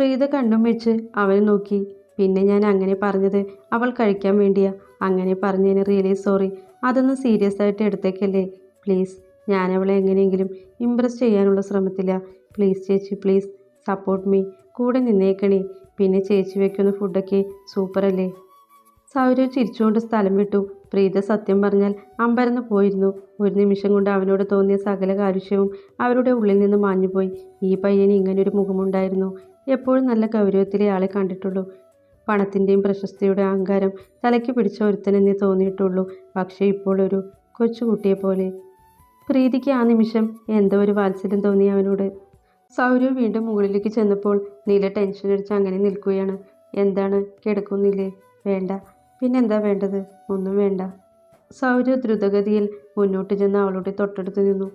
പ്രീത കണ്ണും വെച്ച് അവനെ നോക്കി. പിന്നെ ഞാൻ അങ്ങനെ പറഞ്ഞത് അവൾ കഴിക്കാൻ വേണ്ടിയാ. അങ്ങനെ പറഞ്ഞതിന് റിയലി സോറി അതൊന്നും സീരിയസ് ആയിട്ട് എടുത്തേക്കല്ലേ? പ്ലീസ് ഞാൻ അവളെ എങ്ങനെയെങ്കിലും ഇമ്പ്രസ് ചെയ്യാനുള്ള ശ്രമത്തില്ല പ്ലീസ് ചേച്ചി പ്ലീസ് സപ്പോർട്ട് മീ കൂടെ നിന്നേക്കണേ. പിന്നെ ചേച്ചി വെക്കുന്ന ഫുഡൊക്കെ സൂപ്പറല്ലേ സൗരവ് ചിരിച്ചുകൊണ്ട് സ്ഥലം വിട്ടു. പ്രീത സത്യം പറഞ്ഞാൽ അമ്പരന്ന് പോയിരുന്നു. ഒരു നിമിഷം കൊണ്ട് അവനോട് തോന്നിയ സകല കാരുഷ്യവും അവരുടെ ഉള്ളിൽ നിന്ന് മാഞ്ഞുപോയി. ഈ പയ്യന് ഇങ്ങനൊരു മുഖമുണ്ടായിരുന്നു. എപ്പോഴും നല്ല ഗൗരവത്തിലെ ആളെ കണ്ടിട്ടുള്ളൂ. പണത്തിന്റെയും പ്രശസ്തിയുടെ അഹങ്കാരം തലയ്ക്ക് പിടിച്ച ഒരുത്തനെന്നേ തോന്നിയിട്ടുള്ളൂ. പക്ഷേ ഇപ്പോൾ ഒരു കൊച്ചുകുട്ടിയെ പോലെ. പ്രീതിക്ക് ആ നിമിഷം എന്തോ ഒരു വാത്സല്യം തോന്നി അവനോട്. സൗരവ് വീണ്ടും മുകളിലേക്ക് ചെന്നപ്പോൾ നീല ടെൻഷൻ അടിച്ച് അങ്ങനെ നിൽക്കുകയാണ്. എന്താണ്? കിടക്കുന്നില്ലേ? വേണ്ട. പിന്നെന്താ വേണ്ടത്? ഒന്നും വേണ്ട. സൗരവ് ദ്രുതഗതിയിൽ മുന്നോട്ട് ചെന്ന് അവളുടെ തൊട്ടടുത്ത് നിന്നു.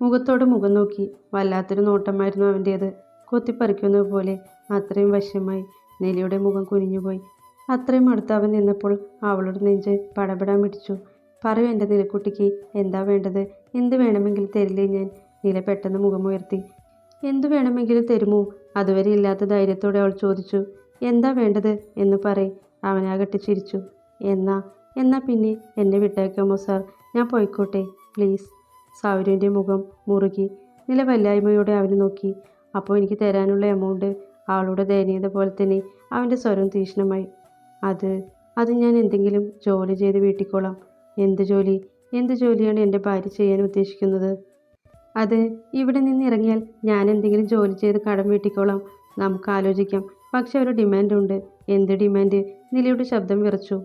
മുഖത്തോട് മുഖം നോക്കി. വല്ലാത്തൊരു നോട്ടമായിരുന്നു അവന്റേത് കൊത്തിപ്പറിക്കുന്നത് പോലെ അത്രയും വശമായി നെലിയുടെ മുഖം കുനിഞ്ഞുപോയി. അത്രയും അടുത്ത് അവൻ നിന്നപ്പോൾ അവളുടെ നെഞ്ച് പടപെടാൻ പിടിച്ചു. പറയൂ എന്റെ നിലക്കുട്ടിക്ക് എന്താ വേണ്ടത്? എന്ത് വേണമെങ്കിലും തരില്ലേ ഞാൻ? നില പെട്ടെന്ന് മുഖമുയർത്തി. എന്തു വേണമെങ്കിലും തരുമോ? അതുവരെ ഇല്ലാത്ത ധൈര്യത്തോടെ അവൾ ചോദിച്ചു. എന്താ വേണ്ടത്? എന്ന് പറയും അവനാകട്ടെ ചിരിച്ചു. എന്നാ എന്നാ പിന്നെ എന്നെ വിട്ടേക്കാമോ സാർ? ഞാൻ പോയിക്കോട്ടെ പ്ലീസ്. സൗരന്റെ മുഖം മുറുകി. നില വല്ലായ്മയോടെ അവന് നോക്കി. അപ്പോൾ എനിക്ക് തരാനുള്ള എമൗണ്ട് ആളുടെ ദയനീയത പോലെ തന്നെ അവന്റെ സ്വരം തീക്ഷ്ണമായി. അത് അത് ഞാൻ എന്തെങ്കിലും ജോലി ചെയ്ത് വീട്ടിക്കോളാം. എന്ത് ജോലി? എന്ത് ജോലിയാണ് എന്റെ ഭാര്യ ചെയ്യാൻ ഉദ്ദേശിക്കുന്നത്? അത് ഇവിടെ നിന്ന് ഇറങ്ങിയാൽ ഞാൻ എന്തെങ്കിലും ജോലി ചെയ്ത് കടം വീട്ടിക്കോളാം. നമുക്ക് ആലോചിക്കാം. പക്ഷെ ഒരു ഡിമാൻഡ് ഉണ്ട്. എന്ത് ഡിമാൻഡ് നിലയുടെ ശബ്ദം വിറച്ചു.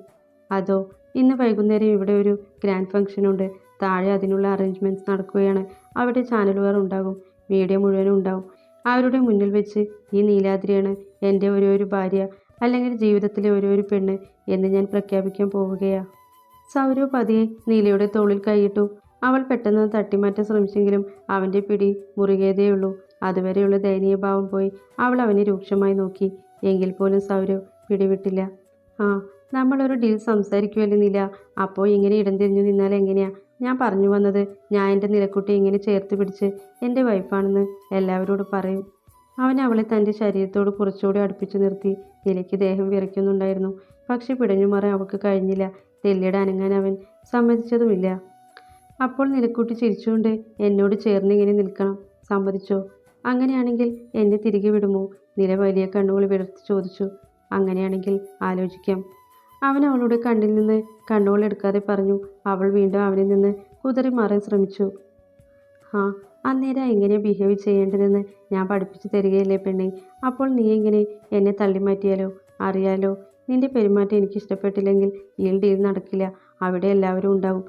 അതോ ഇന്ന് വൈകുന്നേരം ഇവിടെ ഒരു ഗ്രാൻഡ് ഫംഗ്ഷൻ ഉണ്ട്. താഴെ അതിനുള്ള അറേഞ്ച്മെന്റ്സ് നടക്കുകയാണ്. അവിടെ ചാനലുകാർ ഉണ്ടാകും. മീഡിയ മുഴുവനും ഉണ്ടാവും. അവരുടെ മുന്നിൽ വെച്ച് ഈ നീലാദ്രിയാണ് എന്റെ ഒരു ഒരു ഭാര്യ അല്ലെങ്കിൽ ജീവിതത്തിലെ ഒരു ഒരു പെണ്ണ് എന്ന് ഞാൻ പ്രഖ്യാപിക്കാൻ പോവുകയാണ് സൗരവ് പതിയെ നീലയുടെ തോളിൽ കൈയിട്ടു അവൾ പെട്ടെന്ന് തട്ടിമാറ്റാൻ ശ്രമിച്ചെങ്കിലും അവന്റെ പിടി മുറുകിയതേയുള്ളൂ അതുവരെയുള്ള ദയനീയഭാവം പോയി അവൾ അവനെ രൂക്ഷമായി നോക്കി. എങ്കിൽ പോലും സൗരവ് പിടിവിട്ടില്ല. ആ നമ്മളൊരു ഡീൽ സംസാരിക്കുമല്ലോ നില? അപ്പോൾ ഇങ്ങനെ ഇടം തിരിഞ്ഞു നിന്നാൽ എങ്ങനെയാ? ഞാൻ പറഞ്ഞു വന്നത് ഞാൻ എന്റെ നിലക്കുട്ടി ഇങ്ങനെ ചേർത്ത് പിടിച്ച് എന്റെ വൈഫാണെന്ന് എല്ലാവരോടും പറയും. അവൻ അവളെ തന്റെ ശരീരത്തോട് കുറച്ചുകൂടി അടുപ്പിച്ചു നിർത്തി. നിലയ്ക്ക് ദേഹം വിറയ്ക്കുന്നുണ്ടായിരുന്നു. പക്ഷെ പിടഞ്ഞു മാറാൻ അവൾക്ക് കഴിഞ്ഞില്ല. തെല്ലിയുടെ അനങ്ങാൻ അവൻ സമ്മതിച്ചതുമില്ല. അപ്പോൾ നിലക്കുട്ടി ചിരിച്ചുകൊണ്ട് എന്നോട് ചേർന്ന് ഇങ്ങനെ നിൽക്കണം. സമ്മതിച്ചോ? അങ്ങനെയാണെങ്കിൽ എന്നെ തിരികെ വിടുമോ? നില വലിയ കണ്ണുകൾ വിടർത്തി ചോദിച്ചു. അങ്ങനെയാണെങ്കിൽ ആലോചിക്കാം. അവൻ അവളുടെ കണ്ണിൽ നിന്ന് കണ്ണുകൾ എടുക്കാതെ പറഞ്ഞു അവൾ വീണ്ടും അവനിൽ നിന്ന് കുതറി മാറാൻ ശ്രമിച്ചു. ആ അന്നേരം എങ്ങനെ ബിഹേവ് ചെയ്യേണ്ടതെന്ന് ഞാൻ പഠിപ്പിച്ചു തരികയല്ലേ പെണ്ണെ? അപ്പോൾ നീ എങ്ങനെ എന്നെ തള്ളിമാറ്റിയാലോ? അറിയാലോ നിന്റെ പെരുമാറ്റം എനിക്ക് ഇഷ്ടപ്പെട്ടില്ലെങ്കിൽ ഈ ഡീൽ നടക്കില്ല. അവിടെ എല്ലാവരും ഉണ്ടാവും.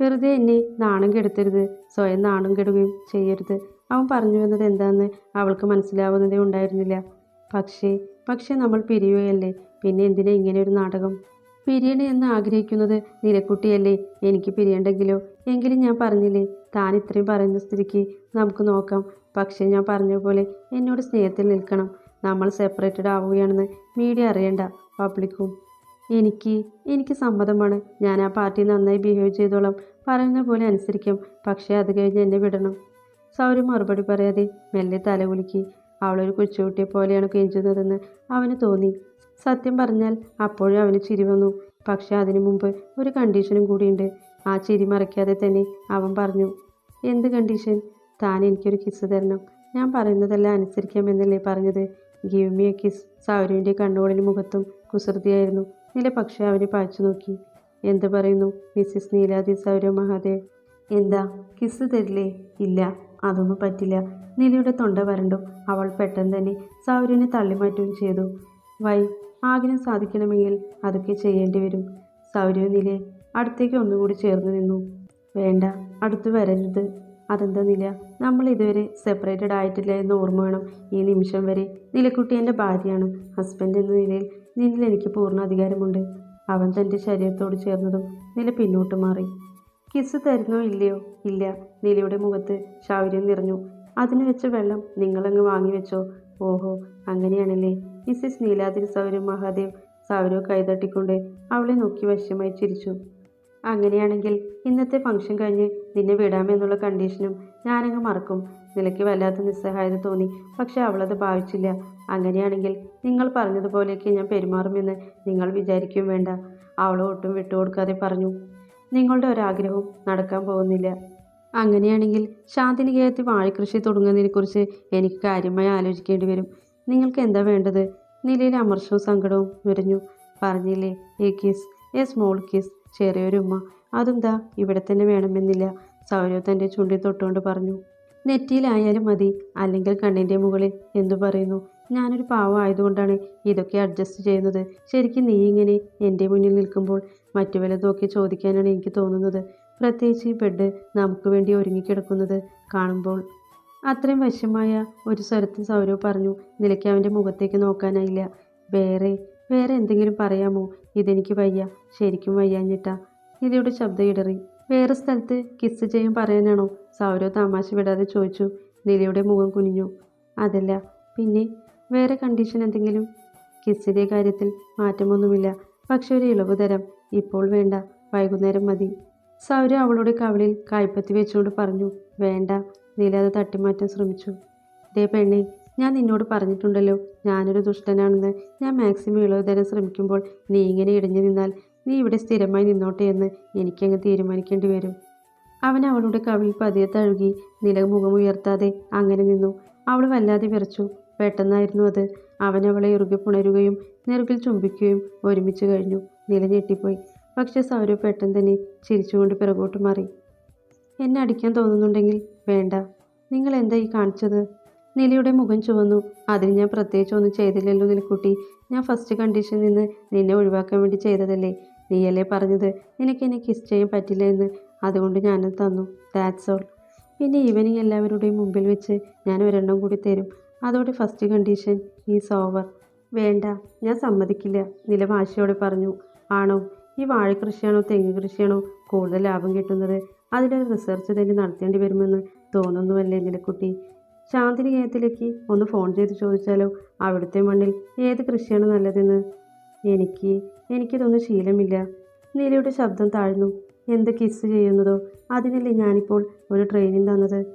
വെറുതെ എന്നെ നാണം കെടുത്തരുത് സ്വയം നാണം കെടുകയും ചെയ്യരുത് അവൻ പറഞ്ഞു വന്നത് എന്താണെന്ന് അവൾക്ക് മനസ്സിലാവുന്നതേ ഉണ്ടായിരുന്നില്ല. പക്ഷേ പക്ഷേ നമ്മൾ പിരിയുകയല്ലേ? പിന്നെ എന്തിനാ ഇങ്ങനെ ഒരു നാടകം? പിരിയണേ എന്ന് ആഗ്രഹിക്കുന്നത് നിലക്കുട്ടിയല്ലേ? എനിക്ക് പിരിയണ്ടെങ്കിലോ? എങ്കിലും ഞാൻ പറഞ്ഞില്ലേ താൻ ഇത്രയും പറയുന്ന സ്ഥിതിക്ക് നമുക്ക് നോക്കാം. പക്ഷേ ഞാൻ പറഞ്ഞ പോലെ എന്നോട് സ്നേഹത്തിൽ നിൽക്കണം. നമ്മൾ സെപ്പറേറ്റഡ് ആവുകയാണെന്ന് മീഡിയ അറിയണ്ട പബ്ലിക്കും എനിക്ക് എനിക്ക് സമ്മതമാണ്. ഞാൻ ആ പാർട്ടി നന്നായി ബിഹേവ് ചെയ്തോളാം. പറയുന്ന പോലെ അനുസരിക്കും. പക്ഷേ അത് കഴിഞ്ഞ് എന്നെ വിടണം. സൗരി മറുപടി പറയാതെ മെല്ലെ തലകുലുക്കി അവളൊരു കൊച്ചുകുട്ടിയെ പോലെയാണ് കെഞ്ചുന്നതെന്ന് അവന് തോന്നി. സത്യം പറഞ്ഞാൽ അപ്പോഴും അവന് ചിരി വന്നു. പക്ഷെ അതിനു മുമ്പ് ഒരു കണ്ടീഷനും കൂടിയുണ്ട്. ആ ചിരി മറയ്ക്കാതെ തന്നെ അവൻ പറഞ്ഞു എന്ത് കണ്ടീഷൻ താൻ എനിക്കൊരു കിസ് തരണം. ഞാൻ പറയുന്നതെല്ലാം അനുസരിക്കാമെന്നല്ലേ പറഞ്ഞത്? ഗീവ് മി എ കിസ് സൗരവിന്റെ കണ്ണുകളിന് മുഖത്തും കുസൃതിയായിരുന്നു. നില പക്ഷേ അവനെ പാച്ചു നോക്കി. എന്ത് പറയുന്നു? മിസ്സിസ് നീലാദി സൗരവ് മഹാദേവ്. എന്താ? കിസ് തരില്ലേ? ഇല്ല അതൊന്നും പറ്റില്ല. നിലയുടെ തൊണ്ട വരണ്ടു. അവൾ പെട്ടെന്ന് തന്നെ സൗര്യനെ തള്ളിമാറ്റുകയും ചെയ്തു. വൈ ആഗ്രഹം സാധിക്കണമെങ്കിൽ അതൊക്കെ ചെയ്യേണ്ടി വരും. സൗരവ് നില അടുത്തേക്ക് ഒന്നുകൂടി ചേർന്ന് നിന്നു. വേണ്ട അടുത്ത് വരരുത്. അതെന്താ നില? നമ്മൾ ഇതുവരെ സെപ്പറേറ്റഡ് ആയിട്ടില്ല എന്ന് ഓർമ്മ വേണം. ഈ നിമിഷം വരെ നിലക്കുട്ടി എന്റെ ഭാര്യയാണ്. ഹസ്ബൻഡ് എന്ന നിലയിൽ നിന്നിൽ എനിക്ക് പൂർണ അധികാരമുണ്ട്. അവൻ തന്റെ ശരീരത്തോട് ചേർന്നതും നില പിന്നോട്ട് മാറി. കിസ് തരുന്നോ ഇല്ലയോ? ഇല്ല. നിലയുടെ മുഖത്ത് ശൗര്യം നിറഞ്ഞു. അതിന് വെച്ച വെള്ളം നിങ്ങളങ്ങ് വാങ്ങി വെച്ചോ ഓഹോ അങ്ങനെയാണല്ലേ. മിസ്സിസ് നീലാദ്രി സൗരവ് മഹാദേവ് സൗരവ് കൈതട്ടിക്കൊണ്ട് അവളെ നോക്കി വശമായി ചിരിച്ചു. അങ്ങനെയാണെങ്കിൽ ഇന്നത്തെ ഫംഗ്ഷൻ കഴിഞ്ഞ് നിന്നെ വിടാമെന്നുള്ള കണ്ടീഷനും ഞാനങ്ങ് മറക്കും. നിലയ്ക്ക് വല്ലാത്ത നിസ്സഹായത തോന്നി പക്ഷെ അവളത് ഭാവിച്ചില്ല. അങ്ങനെയാണെങ്കിൽ നിങ്ങൾ പറഞ്ഞതുപോലെയൊക്കെ ഞാൻ പെരുമാറുമെന്ന് നിങ്ങൾ വിചാരിക്കും വേണ്ട. അവളെ ഒട്ടും വിട്ടുകൊടുക്കാതെ പറഞ്ഞു നിങ്ങളുടെ ഒരാഗ്രഹവും നടക്കാൻ പോകുന്നില്ല. അങ്ങനെയാണെങ്കിൽ ശാന്തിനികേയത്തിൽ വാഴക്കൃഷി തുടങ്ങുന്നതിനെക്കുറിച്ച് എനിക്ക് കാര്യമായി ആലോചിക്കേണ്ടി വരും. നിങ്ങൾക്ക് എന്താ വേണ്ടത്? നിലയിൽ അമർഷവും സങ്കടവും നിറഞ്ഞു പറഞ്ഞില്ലേ a kiss a small kiss ചെറിയൊരു ഉമ്മ. അതും ഇവിടെ തന്നെ വേണമെന്നില്ല. സൗരവ് തന്റെ ചുണ്ടി തൊട്ടുകൊണ്ട് പറഞ്ഞു. നെറ്റിയിലായാലും മതി അല്ലെങ്കിൽ കണ്ണിന്റെ മുകളിൽ. എന്തു പറയുന്നു? ഞാനൊരു പാവം ആയതുകൊണ്ടാണ് ഇതൊക്കെ അഡ്ജസ്റ്റ് ചെയ്യുന്നത്. ശരിക്കും നീ ഇങ്ങനെ എന്റെ മുന്നിൽ നിൽക്കുമ്പോൾ മറ്റു വല്ലതൊക്കെ ചോദിക്കാനാണ് എനിക്ക് തോന്നുന്നത്. പ്രത്യേകിച്ച് ഈ ബെഡ് നമുക്ക് വേണ്ടി ഒരുങ്ങിക്കിടക്കുന്നത് കാണുമ്പോൾ. അത്രയും വശ്യമായ ഒരു സ്വരത്തിൽ സൗരവ് പറഞ്ഞു നിലയ്ക്ക് അവന്റെ മുഖത്തേക്ക് നോക്കാനായില്ല. വേറെ വേറെ എന്തെങ്കിലും പറയാമോ? ഇതെനിക്ക് വയ്യ. ശരിക്കും വയ്യാഞ്ഞിട്ട. നിലയുടെ ശബ്ദം ഇടറി. വേറെ സ്ഥലത്ത് കിസ് ചെയ്യാൻ പറയാനാണോ? സൗരവ് തമാശ വിടാതെ ചോദിച്ചു. നിലയുടെ മുഖം കുനിഞ്ഞു. അതല്ല. പിന്നെ വേറെ കണ്ടീഷൻ എന്തെങ്കിലും? കിസ്സിന്റെ കാര്യത്തിൽ മാറ്റമൊന്നുമില്ല. പക്ഷെ ഒരു ഇളവ് തരാം. ഇപ്പോൾ വേണ്ട. വൈകുന്നേരം മതി. സൗരവ് അവളുടെ കവളിൽ കായ്പത്തി വെച്ചുകൊണ്ട് പറഞ്ഞു. വേണ്ട. നീല അത് തട്ടിമാറ്റാൻ ശ്രമിച്ചു. ദേ പെണ്ണേ ഞാൻ നിന്നോട് പറഞ്ഞിട്ടുണ്ടല്ലോ ഞാനൊരു ദുഷ്ടനാണെന്ന്. ഞാൻ മാക്സിമം ഇളവ് തരാൻ ശ്രമിക്കുമ്പോൾ നീ ഇങ്ങനെ ഇടിഞ്ഞു നിന്നാൽ നീ ഇവിടെ സ്ഥിരമായി നിന്നോട്ടെ എന്ന് എനിക്കങ്ങ് തീരുമാനിക്കേണ്ടി വരും. അവൻ അവളുടെ കവിൽ പതിയെ തഴുകി നില മുഖം ഉയർത്താതെ അങ്ങനെ നിന്നു. അവൾ വല്ലാതെ വിറച്ചു. പെട്ടെന്നായിരുന്നു അത്. അവൻ അവളെ ഇറുകി പുണരുകയും നെറുകിൽ ചുംബിക്കുകയും ഒരുമിച്ച് കഴിഞ്ഞു. നില ഞെട്ടിപ്പോയി. പക്ഷേ സൗരവ് പെട്ടെന്ന് തന്നെ ചിരിച്ചുകൊണ്ട് പിറകോട്ട് മാറി. എന്നെ അടിക്കാൻ തോന്നുന്നുണ്ടെങ്കിൽ വേണ്ട. നിങ്ങൾ എന്താ ഈ കാണിച്ചത്? നിലയുടെ മുഖം ചുവന്നു. അതിന് ഞാൻ പ്രത്യേകിച്ച് ഒന്നും ചെയ്തില്ലല്ലോ നിലക്കുട്ടി ഞാൻ ഫസ്റ്റ് കണ്ടീഷനിൽ നിന്ന് നിന്നെ ഒഴിവാക്കാൻ വേണ്ടി ചെയ്തതല്ലേ? നീയല്ലേ പറഞ്ഞത് നിനക്ക് എന്നെ കിസ് ചെയ്യാൻ പറ്റില്ല എന്ന്. അതുകൊണ്ട് ഞാനത് തന്നു. ദാറ്റ്സ് ഓൾ പിന്നെ ഈവനിങ് എല്ലാവരുടെയും മുമ്പിൽ വെച്ച് ഞാൻ ഒരെണ്ണം കൂടി തരും. അതോടെ ഫസ്റ്റ് കണ്ടീഷൻ ഈസ് ഓവർ വേണ്ട ഞാൻ സമ്മതിക്കില്ല. നില വാശിയോടെ പറഞ്ഞു. ആണോ? ഈ വാഴക്കൃഷിയാണോ തെങ്ങ് കൃഷിയാണോ കൂടുതൽ ലാഭം കിട്ടുന്നത്? അതിലൊരു റിസർച്ച് തന്നെ നടത്തേണ്ടി വരുമെന്ന് തോന്നുന്നുവല്ലേ നിലക്കുട്ടി ശാന്തിനികേയത്തിലേക്ക് ഒന്ന് ഫോൺ ചെയ്ത് ചോദിച്ചാലോ? അവിടുത്തെ മണ്ണിൽ ഏത് കൃഷിയാണ് നല്ലതെന്ന്? എനിക്ക് എനിക്കിതൊന്നും ശീലമില്ല. നീലയുടെ ശബ്ദം താഴ്ന്നു. എന്ത് കിസ് ചെയ്യുന്നതോ? അതിനല്ലേ ഞാനിപ്പോൾ ഒരു ട്രെയിനിങ് തന്നത്?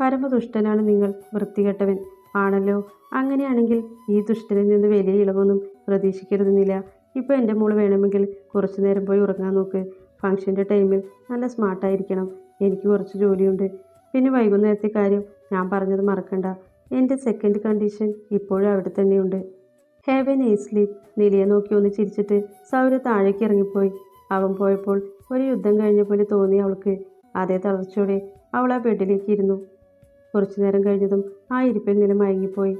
പരമദുഷ്ടനാണ് നിങ്ങൾ വൃത്തികെട്ടവൻ. ആണല്ലോ. അങ്ങനെയാണെങ്കിൽ ഈ ദുഷ്ടനിൽ നിന്ന് വലിയ ഇളവൊന്നും പ്രതീക്ഷിക്കരുതെന്നില്ല. ഇപ്പോൾ എന്റെ മോൾ വേണമെങ്കിൽ കുറച്ചു നേരം പോയി ഉറങ്ങാൻ നോക്ക്. ഫംഗ്ഷന്റെ ടൈമിൽ നല്ല സ്മാർട്ടായിരിക്കണം എനിക്ക് കുറച്ച് ജോലിയുണ്ട്. പിന്നെ വൈകുന്നേരത്തെ കാര്യം ഞാൻ പറഞ്ഞത് മറക്കണ്ട. എന്റെ സെക്കൻഡ് കണ്ടീഷൻ ഇപ്പോഴും അവിടെ തന്നെയുണ്ട്. ഹാവ് എ നൈ സ്ലീപ്പ് നിലയെ നോക്കി ഒന്ന് ചിരിച്ചിട്ട് സൗര താഴേക്ക് ഇറങ്ങിപ്പോയി. അവൻ പോയപ്പോൾ ഒരു യുദ്ധം കഴിഞ്ഞ പോലെ തോന്നി അവൾക്ക്. അതേ തളർച്ചയോടെ അവൾ ആ ബെഡിലേക്ക് ഇരുന്നു. കുറച്ചു നേരം കഴിഞ്ഞതും ആ ഇരിപ്പിൽ നില മയങ്ങിപ്പോയി.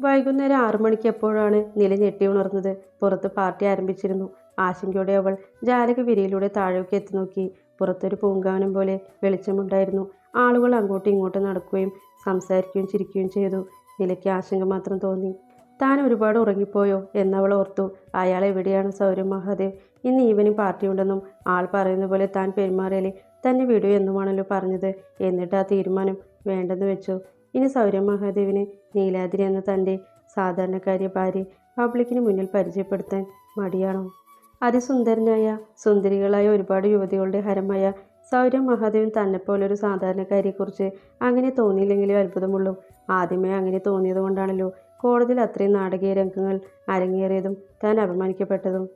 വൈകുന്നേരം ആറു മണിക്ക് എപ്പോഴാണ് നില ഞെട്ടി ഉണർന്നത്. പുറത്ത് പാർട്ടി ആരംഭിച്ചിരുന്നു. ആശങ്കയോടെ അവൾ ജാലക വിരിയിലൂടെ താഴേക്ക് എത്തി നോക്കി. പുറത്തൊരു പൂങ്കാവനം പോലെ വെളിച്ചമുണ്ടായിരുന്നു. ആളുകൾ അങ്ങോട്ടും ഇങ്ങോട്ടും നടക്കുകയും സംസാരിക്കുകയും ചിരിക്കുകയും ചെയ്തു. നിലയ്ക്ക് ആശങ്ക മാത്രം തോന്നി. താൻ ഒരുപാട് ഉറങ്ങിപ്പോയോ എന്നവൾ ഓർത്തു. അയാൾ എവിടെയാണ് സൗരവ് മഹാദേവ്? ഇന്ന് ഈവനിങ് പാർട്ടി ഉണ്ടെന്നും ആൾ പറയുന്ന പോലെ താൻ പെരുമാറിയാലേ തന്നെ വിടൂ എന്നുമാണല്ലോ പറഞ്ഞത്. എന്നിട്ട് ആ തീരുമാനം വേണ്ടെന്ന് വെച്ചു. ഇനി സൗരവ് മഹാദേവിനെ നീലാദ്രി എന്ന തന്റെ സാധാരണക്കാരിയ ഭാര്യ പബ്ലിക്കിന് മുന്നിൽ പരിചയപ്പെടുത്താൻ മടിയാണോ? അതിസുന്ദരനായ സുന്ദരികളായ ഒരുപാട് യുവതികളുടെ ഹരമായ സൗരവ് മഹാദേവൻ തന്നെപ്പോലൊരു സാധാരണക്കാരിയെക്കുറിച്ച് അങ്ങനെ തോന്നിയില്ലെങ്കിലും അത്ഭുതമുള്ളൂ. ആദ്യമേ അങ്ങനെ തോന്നിയത് കൊണ്ടാണല്ലോ കോടതിയിൽ അത്രയും നാടകീയ രംഗങ്ങൾ അരങ്ങേറിയതും താൻ അപമാനിക്കപ്പെട്ടതും.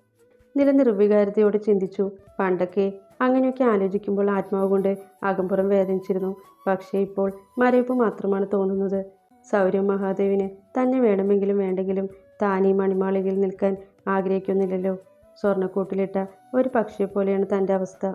നില ചിന്തിച്ചു. പണ്ടൊക്കെ അങ്ങനെയൊക്കെ ആലോചിക്കുമ്പോൾ ആത്മാവ് കൊണ്ട് അകമ്പുറം വേദനിച്ചിരുന്നു. പക്ഷേ ഇപ്പോൾ മരവിപ്പ് മാത്രമാണ് തോന്നുന്നത്. സൗരവ് മഹാദേവിന് തന്നെ വേണമെങ്കിലും വേണ്ടെങ്കിലും താൻ ഈ മണിമാളികയിൽ നിൽക്കാൻ ആഗ്രഹിക്കുന്നില്ലല്ലോ. സ്വർണക്കൂട്ടിലിട്ട ഒരു പക്ഷിയെ പോലെയാണ് തന്റെ അവസ്ഥ.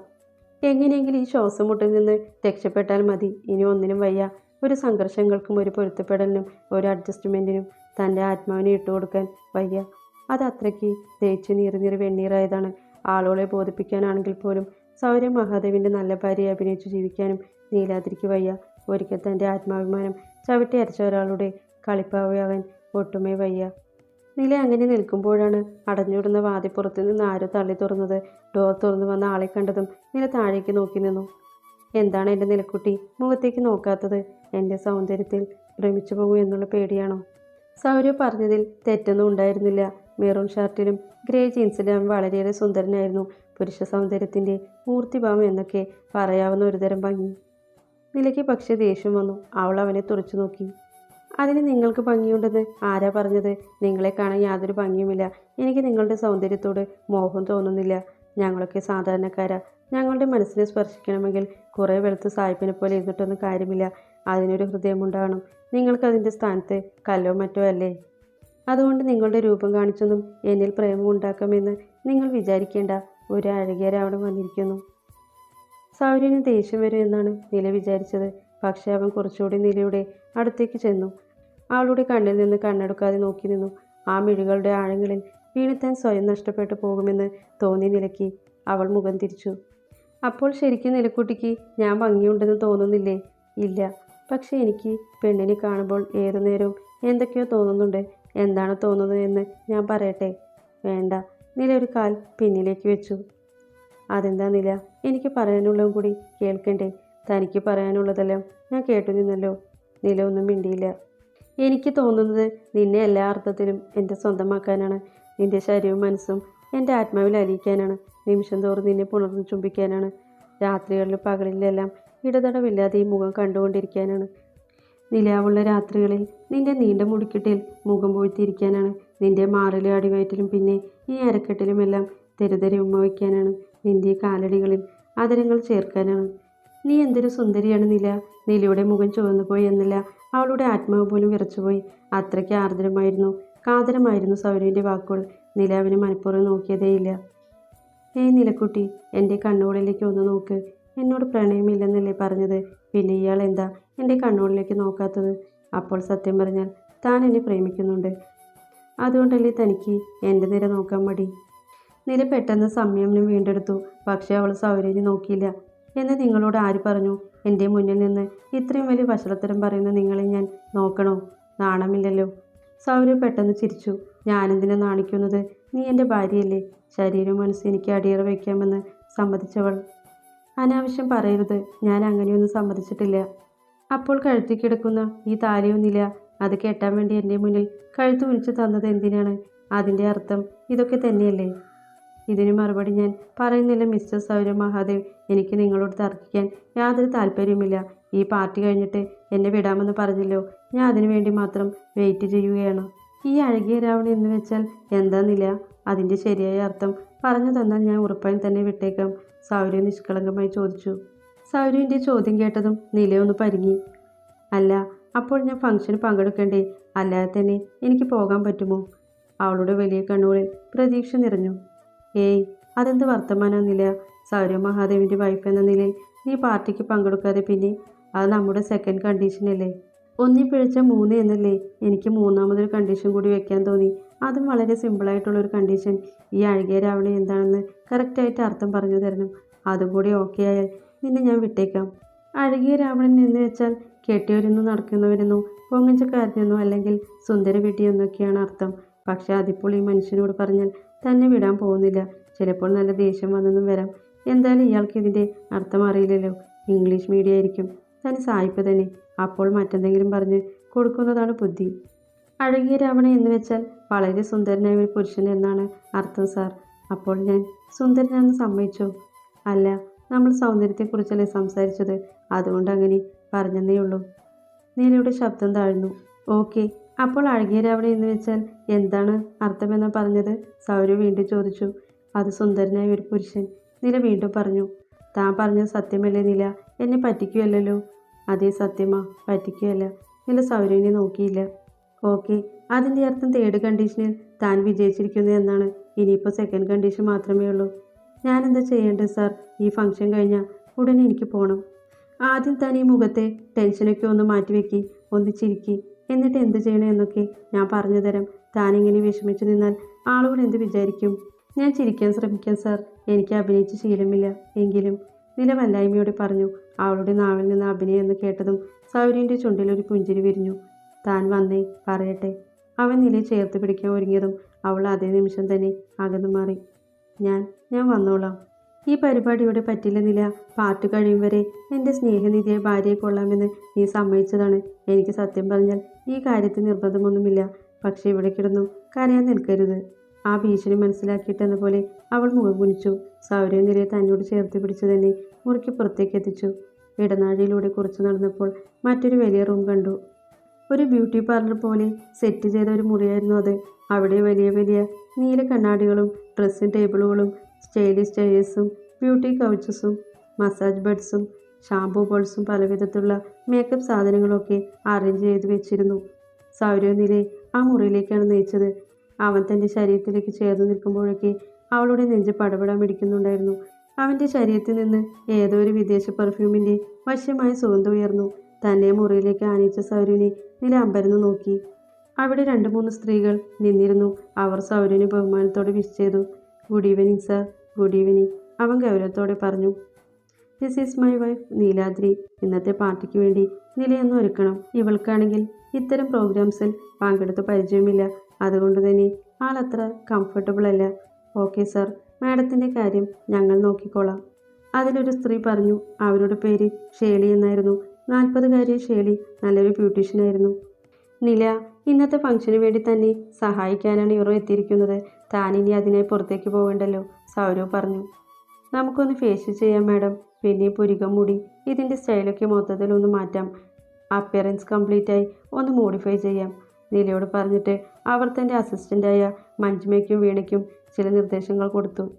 എങ്ങനെയെങ്കിലും ഈ ശ്വാസമുട്ടിൽ നിന്ന് രക്ഷപ്പെട്ടാൽ മതി. ഇനി ഒന്നിനും വയ്യ. ഒരു സംഘർഷങ്ങൾക്കും ഒരു പൊരുത്തപ്പെടലിനും ഒരു അഡ്ജസ്റ്റ്മെന്റിനും തന്റെ ആത്മാവിനെ ഇട്ടുകൊടുക്കാൻ വയ്യ. അത് അത്രയ്ക്ക് തേച്ച് നീറി നീറി വെണ്ണീറായതാണ്. ആളുകളെ ബോധിപ്പിക്കാനാണെങ്കിൽ പോലും സൗരം മഹാദേവിന്റെ നല്ല ഭാര്യയെ അഭിനയിച്ചു ജീവിക്കാനും നീലാതിരിക്ക് വയ്യ. ഒരിക്കൽ തന്റെ ആത്മാഭിമാനം ചവിട്ടി അരച്ച ഒരാളുടെ കളിപ്പാവയാവാൻ ഒട്ടുമേ വയ്യ. നില അങ്ങനെ നിൽക്കുമ്പോഴാണ് അടഞ്ഞുവിടുന്ന വാതിപ്പുറത്ത് നിന്ന് ആരോ തള്ളി തുറന്നത്. ഡോർ തുറന്നു വന്ന ആളെ കണ്ടതും നില താഴേക്ക് നോക്കി നിന്നു. എന്താണ് എന്റെ നിലക്കുട്ടി? മുഖത്തേക്ക് നോക്കാത്തത്? എന്റെ സൗന്ദര്യത്തിൽ ഭ്രമിച്ചു പോകും എന്നുള്ള പേടിയാണോ? സൗരവ് പറഞ്ഞതിൽ തെറ്റൊന്നും ഉണ്ടായിരുന്നില്ല. മെറൂൺ ഷർട്ടിലും ഗ്രേ ജീൻസിലും വളരെയേറെ സുന്ദരനായിരുന്നു. പുരുഷ സൗന്ദര്യത്തിന്റെ മൂർത്തിഭാവം എന്നൊക്കെ പറയാവുന്ന ഒരുതരം ഭംഗി. നിലയ്ക്ക് പക്ഷേ ദേഷ്യം വന്നു. അവൾ അവനെ തുറച്ചു നോക്കി. അതിന് നിങ്ങൾക്ക് ഭംഗിയുണ്ടെന്ന് ആരാ പറഞ്ഞത്? നിങ്ങളെ കാണാൻ യാതൊരു ഭംഗിയുമില്ല. എനിക്ക് നിങ്ങളുടെ സൗന്ദര്യത്തോട് മോഹം തോന്നുന്നില്ല. ഞങ്ങളൊക്കെ സാധാരണക്കാരാ. ഞങ്ങളുടെ മനസ്സിനെ സ്പർശിക്കണമെങ്കിൽ കുറേ വെളുത്ത് സായിപ്പിനെ പോലെ ഇരുന്നിട്ടൊന്നും കാര്യമില്ല. അതിനൊരു ഹൃദയമുണ്ടാകണം നിങ്ങൾക്ക് അതിന്റെ സ്ഥാനത്ത് കല്ലോ മറ്റോ അല്ലേ? അതുകൊണ്ട് നിങ്ങളുടെ രൂപം കാണിച്ചൊന്നും എന്നിൽ പ്രേമം ഉണ്ടാക്കാമെന്ന് നിങ്ങൾ വിചാരിക്കേണ്ട. ഒരു അഴകിയരവിടെ വന്നിരിക്കുന്നു. സൗര്യന് ദേഷ്യം വരും എന്നാണ് നില വിചാരിച്ചത്. പക്ഷേ അവൻ കുറച്ചുകൂടി നിലയുടെ അടുത്തേക്ക് ചെന്നു. അവളുടെ കണ്ണിൽ നിന്ന് കണ്ണെടുക്കാതെ നോക്കി നിന്നു. ആ മിഴികളുടെ ആഴങ്ങളിൽ വീണിത്താൻ സ്വയം നഷ്ടപ്പെട്ടു പോകുമെന്ന് തോന്നി നിലക്കി അവൾ മുഖം തിരിച്ചു. അപ്പോൾ ശരിക്കും നിലക്കുട്ടിക്ക് ഞാൻ ഭംഗിയുണ്ടെന്ന് തോന്നുന്നില്ലേ? ഇല്ല. പക്ഷേ എനിക്ക് പെണ്ണിനെ കാണുമ്പോൾ ഏതു നേരവും എന്തൊക്കെയോ തോന്നുന്നുണ്ട്. എന്താണ് തോന്നുന്നത് എന്ന് ഞാൻ പറയട്ടെ? വേണ്ട. നില ഒരു കാൽ പിന്നിലേക്ക് വെച്ചു. അതെന്താ നില? എനിക്ക് പറയാനുള്ളതും കൂടി കേൾക്കണ്ടേ? തനിക്ക് പറയാനുള്ളതെല്ലാം ഞാൻ കേട്ടു നിന്നല്ലോ നില ഒന്നും മിണ്ടിയില്ല. എനിക്ക് തോന്നുന്നത് നിന്നെ എല്ലാ അർത്ഥത്തിലും എന്റെ സ്വന്തമാക്കാനാണ്. നിന്റെ ശരീരവും മനസ്സും എന്റെ ആത്മാവിൽ അലിയിക്കാനാണ്. നിമിഷം തോറും നിന്നെ പുണർന്ന് ചുംബിക്കാനാണ്. രാത്രികളിലും പകലിലെല്ലാം ഇടതടവില്ലാതെ ഈ മുഖം കണ്ടുകൊണ്ടിരിക്കാനാണ്. നിലാവുള്ള രാത്രികളിൽ നിന്റെ നീണ്ട മുടിക്കെട്ടിൽ മുഖം പൊഴുത്തിരിക്കാനാണ്. നിന്റെ മാറിലും അടിവയറ്റിലും പിന്നെ ഈ അരക്കെട്ടിലുമെല്ലാം തെരുതെരെ ഉമ്മ വയ്ക്കാനാണ്. നിന്റെ കാലടികളിൽ ആദരങ്ങൾ ചേർക്കാനാണ്. നീ എന്തൊരു സുന്ദരിയാണ് നില. നിലയുടെ മുഖം ചുവന്നുപോയി എന്നല്ല അവളുടെ ആത്മാവ് പോലും വിറച്ചുപോയി. അത്രയ്ക്ക് ആർദ്രമായിരുന്നു. കാതരമായിരുന്നു സൗരവിന്റെ വാക്കുകൾ. നിലാവിനെ മനഃപൂർവം നോക്കിയതേയില്ല. ഏയ് നിലക്കുട്ടി എന്റെ കണ്ണുകളിലേക്ക് ഒന്ന് നോക്ക്. എന്നോട് പ്രണയമില്ലെന്നല്ലേ പറഞ്ഞത്? പിന്നെ ഇയാൾ എന്താ എന്റെ കണ്ണുകളിലേക്ക് നോക്കാത്തത്? അപ്പോൾ സത്യം പറഞ്ഞാൽ താൻ എന്നെ പ്രേമിക്കുന്നുണ്ട്. അതുകൊണ്ടല്ലേ തനിക്ക് എന്റെ നിര നോക്കാൻ മടി? നില പെട്ടെന്ന് സംയമനം വീണ്ടെടുത്തു. പക്ഷേ അവൾ സൗരവിനെ നോക്കിയില്ല. എന്ന് നിങ്ങളോട് ആര് പറഞ്ഞു? എന്റെ മുന്നിൽ നിന്ന് ഇത്രയും വലിയ വഷളത്തരം പറയുന്ന നിങ്ങളെ ഞാൻ നോക്കണോ? നാണമില്ലല്ലോ. സൗരവ് പെട്ടെന്ന് ചിരിച്ചു. ഞാനെന്തിനെ നാണിക്കുന്നത്? നീ എന്റെ ഭാര്യയല്ലേ. ശരീരം മനസ്സും എനിക്ക് അടിയറ വയ്ക്കാമെന്ന് സമ്മതിച്ചവൾ. അനാവശ്യം പറയരുത്. ഞാൻ അങ്ങനെയൊന്നും സമ്മതിച്ചിട്ടില്ല. അപ്പോൾ കഴുത്തി കിടക്കുന്ന ഈ താലിയൊന്നില്ല അത് കെട്ടാൻ വേണ്ടി എന്റെ മുന്നിൽ കഴുത്ത് വിളിച്ചു തന്നത് എന്തിനാണ്? അതിന്റെ അർത്ഥം ഇതൊക്കെ തന്നെയല്ലേ. ഇതിന് മറുപടി ഞാൻ പറയുന്നില്ല മിസ്റ്റർ സൗര മഹാദേവ്. എനിക്ക് നിങ്ങളോട് തർക്കിക്കാൻ യാതൊരു താല്പര്യവുമില്ല. ഈ പാർട്ടി കഴിഞ്ഞിട്ട് എന്നെ വിടാമെന്ന് പറഞ്ഞല്ലോ. ഞാൻ അതിനു വേണ്ടി മാത്രം വെയിറ്റ് ചെയ്യുകയാണ്. ഈ അഴകിയ രാവണി എന്ന് വെച്ചാൽ എന്താന്നില്ല അതിന്റെ ശരിയായ അർത്ഥം പറഞ്ഞു തന്നാൽ ഞാൻ ഉറപ്പായും തന്നെ വിട്ടേക്കാം സൗര്യ നിഷ്കളങ്കമായി ചോദിച്ചു. സൗര്യന്റെ ചോദ്യം കേട്ടതും നിലയൊന്ന് പരിങ്ങി. അല്ല അപ്പോൾ ഞാൻ ഫംഗ്ഷന് പങ്കെടുക്കണ്ടേ? അല്ലാതെ തന്നെ എനിക്ക് പോകാൻ പറ്റുമോ? അവളുടെ വലിയ കണ്ണുകളിൽ പ്രതീക്ഷ നിറഞ്ഞു. ഏയ് അതെന്ത് വർത്തമാനമെന്നില്ല സൗരവ് മഹാദേവിന്റെ വൈഫ് എന്ന നിലയിൽ നീ പാർട്ടിക്ക് പങ്കെടുക്കാതെ പിന്നെ? അത് നമ്മുടെ സെക്കൻഡ് കണ്ടീഷനല്ലേ ഒന്നി പിഴച്ച മൂന്ന് എന്നല്ലേ? എനിക്ക് മൂന്നാമതൊരു കണ്ടീഷൻ കൂടി വെക്കാൻ തോന്നി. അതും വളരെ സിമ്പിളായിട്ടുള്ളൊരു കണ്ടീഷൻ ഈ അഴകിയ രാവണ എന്താണെന്ന് കറക്റ്റായിട്ട് അർത്ഥം പറഞ്ഞു തരണം. അതും കൂടി ഓക്കെ ആയാൽ നിന്നെ ഞാൻ വിട്ടേക്കാം. അഴകിയ രാവണൻ എന്ന് വെച്ചാൽ കെട്ടിയൊരുന്നു നടക്കുന്നവരെന്നോ പൊങ്ങച്ചക്കാരനെന്നോ അല്ലെങ്കിൽ സുന്ദര വീട്ടിയെന്നൊക്കെയാണ് അർത്ഥം. പക്ഷേ അതിപ്പോൾ ഈ മനുഷ്യനോട് പറഞ്ഞാൽ തന്നെ വിടാൻ പോകുന്നില്ല. ചിലപ്പോൾ നല്ല ദേഷ്യം വന്നെന്നും വരാം. എന്തായാലും ഇയാൾക്ക് ഇതിന്റെ അർത്ഥം അറിയില്ലല്ലോ. ഇംഗ്ലീഷ് മീഡിയം ആയിരിക്കും. തനി സായിപ്പ് തന്നെ. അപ്പോൾ മറ്റെന്തെങ്കിലും പറഞ്ഞ് കൊടുക്കുന്നതാണ് ബുദ്ധി. അഴകിയ രാവണ എന്ന് വെച്ചാൽ വളരെ സുന്ദരനായ ഒരു പുരുഷൻ എന്നാണ് അർത്ഥം സാർ. അപ്പോൾ ഞാൻ സുന്ദരനാണെന്ന് സമ്മതിച്ചോ? അല്ല നമ്മൾ സൗന്ദര്യത്തെക്കുറിച്ചല്ലേ സംസാരിച്ചത്. അതുകൊണ്ട് അങ്ങനെ പറഞ്ഞതേ ഉള്ളൂ. നീലയുടെ ശബ്ദം താഴ്ന്നു. ഓക്കെ അപ്പോൾ അഴകിയ അവിടെ എന്ന് വെച്ചാൽ എന്താണ് അർത്ഥമെന്ന് പറഞ്ഞത്? സൗരവ് വീണ്ടും ചോദിച്ചു. അത് സുന്ദരനായ ഒരു പുരുഷൻ നില വീണ്ടും പറഞ്ഞു. താൻ പറഞ്ഞ സത്യമല്ലേ നില? എന്നെ പറ്റിക്കുകയല്ലോ അതേ സത്യമാ പറ്റിക്കുകയല്ല നില സൗരവിനെ നോക്കിയില്ല. ഓക്കെ അതിന്റെ അർത്ഥം തേർഡ് കണ്ടീഷനിൽ താൻ വിജയിച്ചിരിക്കുന്നു എന്നാണ്. ഇനിയിപ്പോൾ സെക്കൻഡ് കണ്ടീഷൻ മാത്രമേ ഉള്ളൂ. ഞാൻ എന്താ ചെയ്യേണ്ടത് സാർ ഈ ഫംഗ്ഷൻ കഴിഞ്ഞാൽ ഉടനെ എനിക്ക് പോകണം ആദ്യം താൻ ഈ മുഖത്തെ ടെൻഷനൊക്കെ ഒന്ന് മാറ്റിവെക്കി ഒന്ന് ചിരിക്കി. എന്നിട്ട് എന്ത് ചെയ്യണേ എന്നൊക്കെ ഞാൻ പറഞ്ഞു തരാം. താനിങ്ങനെ വിഷമിച്ചു നിന്നാൽ ആളുകൾ എന്ത് വിചാരിക്കും? ഞാൻ ചിരിക്കാൻ ശ്രമിക്കാം സാർ എനിക്ക് അഭിനയിച്ച് ശീലമില്ല. എങ്കിലും നിലവല്ലായ്മയോടെ പറഞ്ഞു അവളുടെ നാവിൽ നിന്ന് അഭിനയം എന്ന് കേട്ടതും സൗര്യന്റെ ചുണ്ടിലൊരു പുഞ്ചിരി വിരിഞ്ഞു. താൻ വന്നേ പറയട്ടെ. അവൻ നിലയെ ചേർത്ത് പിടിക്കാൻ ഒരുങ്ങിയതും അവൾ അതേ നിമിഷം തന്നെ അകന്നു മാറി. ഞാൻ ഞാൻ വന്നോളാം. ഈ പരിപാടിയോടെ പറ്റില്ല നില. പാട്ട് കഴിയും വരെ എന്റെ സ്നേഹനിധിയെ ഭാര്യയെ കൊള്ളാമെന്ന് നീ സമ്മതിച്ചതാണ്. എനിക്ക് സത്യം പറഞ്ഞാൽ ഈ കാര്യത്തിൽ നിർബന്ധമൊന്നുമില്ല. പക്ഷേ ഇവിടെ കിടന്നു കരയാൻ നിൽക്കരുത്. ആ ഭീഷണി മനസ്സിലാക്കിയിട്ടെന്ന പോലെ അവൾ മുഖം കുനിച്ചു. സൗരനിലയെ തന്നോട് ചേർത്ത് പിടിച്ചു തന്നെ മുറിക്ക് പുറത്തേക്ക് എത്തിച്ചു. ഇടനാഴിയിലൂടെ കുറച്ച് നടന്നപ്പോൾ മറ്റൊരു വലിയ റൂം കണ്ടു. ഒരു ബ്യൂട്ടി പാർലർ പോലെ സെറ്റ് ചെയ്ത ഒരു മുറിയായിരുന്നു അത്. അവിടെ വലിയ വലിയ നീല കണ്ണാടികളും ഡ്രസ്സിംഗ് ടേബിളുകളും സ്റ്റൈലിഷ് ചെയേഴ്സും ബ്യൂട്ടി കൗച്ചസും മസാജ് ബെഡ്സും ഷാംപൂ ബോൾസും പലവിധത്തിലുള്ള മേക്കപ്പ് സാധനങ്ങളൊക്കെ അറേഞ്ച് ചെയ്ത് വെച്ചിരുന്നു. സൗരനിലെ ആ മുറിയിലേക്കാണ് നയിച്ചത് അവൻ തന്റെ ശരീരത്തിലേക്ക് ചേർന്ന് നിൽക്കുമ്പോഴൊക്കെ അവളുടെ നെഞ്ച് പടപടാൻ പിടിക്കുന്നുണ്ടായിരുന്നു അവന്റെ ശരീരത്തിൽ നിന്ന് ഏതോ ഒരു വിദേശ പെർഫ്യൂമിന്റെ വശ്യമായ സുഗന്ധം ഉയർന്നു. തന്നെ മുറിയിലേക്ക് ആനയിച്ച സൗരനെ നില അമ്പരന്ന് നോക്കി. അവിടെ രണ്ട് മൂന്ന് സ്ത്രീകൾ നിന്നിരുന്നു. അവർ സൗരവിനെ ബഹുമാനത്തോടെ വിഷ് ചെയ്തു. Good evening sir good evening അവൻ ഗൗരവത്തോടെ പറഞ്ഞു. This is my wife Neeladri ഇന്നത്തെ പാർട്ടിക്ക് വേണ്ടി നിലയൊന്നും ഒരുക്കണം. ഇവൾക്കാണെങ്കിൽ ഇത്തരം പ്രോഗ്രാംസിൽ പങ്കെടുത്ത് പരിചയമില്ല. അതുകൊണ്ട് തന്നെ ആൾ അത്ര കംഫർട്ടബിൾ അല്ല. ഓക്കെ സർ മാഡത്തിന്റെ കാര്യം ഞങ്ങൾ നോക്കിക്കോളാം. അതിലൊരു സ്ത്രീ പറഞ്ഞു അവരുടെ പേര് ഷേളി എന്നായിരുന്നു. നാൽപ്പതുകാരിയ ഷേളി നല്ലൊരു ബ്യൂട്ടീഷ്യനായിരുന്നു നില ഇന്നത്തെ ഫംഗ്ഷന് വേണ്ടി തന്നെ സഹായിക്കാനാണ് ഇവർ എത്തിയിരിക്കുന്നത്. താനിനി അതിനായി പുറത്തേക്ക് പോകേണ്ടല്ലോ സൗരവ് പറഞ്ഞു. നമുക്കൊന്ന് ഫേഷ്യൽ ചെയ്യാം മാഡം പിന്നെ പുരികം മൂടി ഇതിന്റെ സ്റ്റൈലൊക്കെ മൊത്തത്തിൽ ഒന്ന് മാറ്റാം. അപ്പിയറൻസ് കംപ്ലീറ്റ് ആയി ഒന്ന് മോഡിഫൈ ചെയ്യാം. നിലയോട് പറഞ്ഞിട്ട് അവർ തന്റെ അസിസ്റ്റന്റായ മഞ്ജുമയ്ക്കും വീണയ്ക്കും ചില നിർദ്ദേശങ്ങൾ കൊടുത്തു.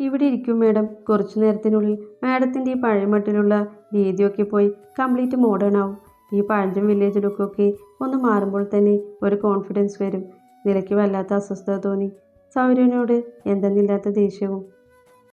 ഇവിടെ ഇരിക്കും മാഡം കുറച്ചു നേരത്തിനുള്ളിൽ മാഡത്തിന്റെ ഈ പഴയ മട്ടിലുള്ള രീതിയൊക്കെ പോയി കംപ്ലീറ്റ് മോഡേൺ ആവും. ഈ പഴഞ്ചൻ വില്ലേജ് ലുക്കൊക്കെ ഒന്ന് മാറുമ്പോൾ തന്നെ ഒരു കോൺഫിഡൻസ് വരും. നിലയ്ക്ക് വല്ലാത്ത അസ്വസ്ഥത തോന്നി. സൗരവിനോട് എന്തെന്നില്ലാത്ത ദേഷ്യവും